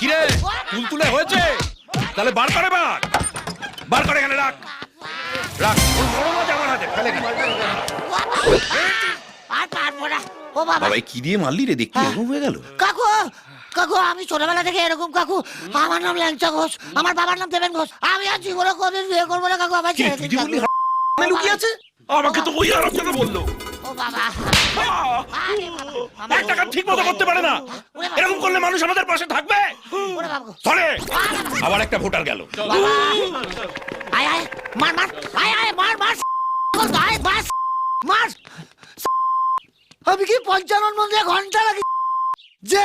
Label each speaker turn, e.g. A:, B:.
A: কিরে তুলতুলে হয়েছে তাহলে বার করে বার বার করে এখানে রাখ রাখ বড় মাছ আমার হাতে ফেলে
B: ও বাবা।
A: বাবা এই কি দিয়ে মারলি রে? দেখি এরকম হয়ে গেল?
B: কাকু কাকু আমি ছোটবেলা থেকে এরকম কাকু। আমার নাম ল্যাংচা ঘোষ আমার বাবার নাম দেবেন ঘোষ। আমি আর জীবনে কোনদিন বিয়ে করব না কাকু আমার
A: কি তুই যে বললি
B: কাকু।
A: লুকিয়ে আছে? আমাকে তো ওই বলল।
B: ও বাবা। আরে বাবা, আমার-
A: একটা কাজ ঠিক মতো করতে পারে না। এরকম করলে মানুষ আমাদের পাশে থাকবে?
B: ওরে বাবা। গো।
A: চলে আবার একটা ভোটার গেল।
B: বাবা। আয় আয় মার মার। আয় আয় মার মার আয় মার মার আমি কি পঞ্চানন মন্দিরে ঘণ্টা লাগি যে